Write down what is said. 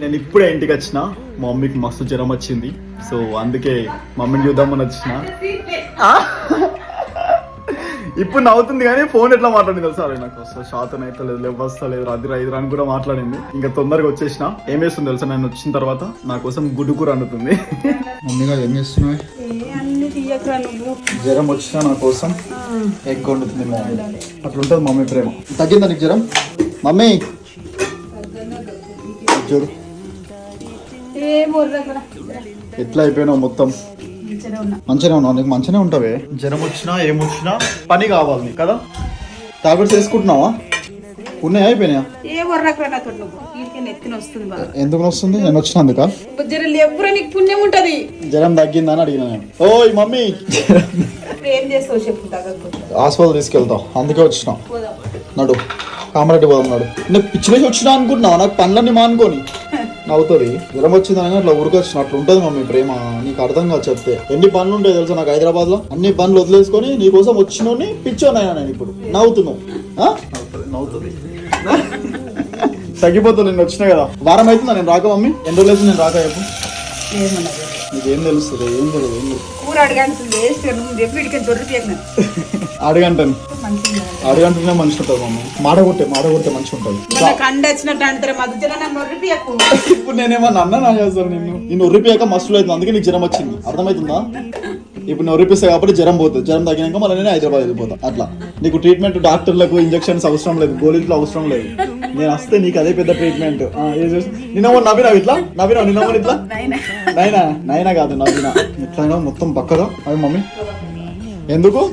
నేను ఇప్పుడే ఇంటికి వచ్చిన. మా మమ్మీకి మస్తు జ్వరం వచ్చింది. సో అందుకే మమ్మీని చూద్దామని వచ్చిన? ఇప్పుడు నవ్వుతుంది కానీ ఫోన్ ఎట్లా మాట్లాడింది తెలుసా? అరే నాకు అసలు శాతం అయితే లేదు లేవస్తలేదు రాత్రి ఐదు రాని కూడా మాట్లాడింది. ఇంకా తొందరగా వచ్చేసిన. ఏం వేస్తుంది తెలుసా? నేను వచ్చిన తర్వాత నా కోసం గుడ్డు కూర అందుతుంది మమ్మీగా ఏం చేస్తున్నావు? జ్వరం వచ్చినా నా కోసం ఎగ్ వండుతుంది మా మమ్మీ. అట్లుంటుంది మమ్మీ ప్రేమ. తగ్గిందా నీకు జ్వరం? మమ్మీ! చూడు ఎట్లా అయిపోయినావు మొత్తం? మంచిగా ఉన్నావు. నీకు మంచిగానే ఉంటావే? జ్వరం వచ్చినా ఏమొచ్చినా పని కావాలి నీకు కదా? టాబ్లెట్స్ వేసుకుంటున్నావా? ఉన్నాయా అయిపోయినాయా? ఏ ఎందుకు వస్తుంది నేను వచ్చినందుక జర లేవురా నీకు పుణ్యం ఉంటది. జ్వరం తగ్గిందా అని అడిగిన నేను. ఓయ్ మమ్మీ! ఏం చేస్తావు చెప్పు తగ్గకపోతే హాస్పిటల్ తీసుకెళ్తాం అందుకే వచ్చిన. నడు. కామరెడ్డి పోదాం నాడు. నేను పిచ్చిలేసి వచ్చినా అనుకుంటున్నావా? నాకు పనులన్నీ మానుకొని. నవ్వుతుంది. జ్వరం వచ్చిందని అట్లా ఊరికొచ్చిన అట్లా ఉంటుంది మమ్మీ ప్రేమ. నీకు అర్థం కాదు చెప్తే. ఎన్ని పనులు ఉంటాయి తెలుసా నాకు హైదరాబాద్లో అన్ని పనులు వదిలేసుకొని నీ కోసం వచ్చినోని పిచ్చోనైనా నేను ఇప్పుడు. నవ్వుతున్నావు. ఆ? నవ్వుతుంది. తగ్గిపోతుంది నేను వచ్చినా కదా. వారం అవుతుందా నేను రాక మమ్మీ? ఎన్ని రోజులు నేను రాక చెప్పు. నీకేం తెలుస్తుంది ఏం తెలియదు కూర అడగంటాను. అడగంటేనే మంచిగా ఉంటుంది మమ్మీ మాడ కొట్టే మాడ కొడితే మంచిగా ఉంటుంది వచ్చినట్టు అంటారు ఇప్పుడు నేనేమన్నా అన్న నా చేస్తాను నిన్ను? నిన్ను ఉరిపోయాక మస్తులు అవుతుంది అందుకే నీకు జ్వరం వచ్చింది. అర్థమవుతుందా? ఇప్పుడు నేను ఉరిపిస్తా కాబట్టి జ్వరం పోతుంది. జ్వరం తగ్గినాక మళ్ళీ నేను హైదరాబాద్ వెళ్ళిపోతా. అట్లా. నీకు ట్రీట్మెంట్ డాక్టర్లకు ఇంజెక్షన్స్ అవసరం లేదు గోళీలు అవసరం లేదు. నేను వస్తే నీకు అదే పెద్ద ట్రీట్మెంట్ నిన్న నవ్వినావు ఇట్లా? నవ్వినావు? నిన్న ఇట్లా? నైనా. నైనా? కాదు నవ్వినా. ఎట్లయినా మొత్తం పక్కదా అవి మమ్మీ. ఎందుకు?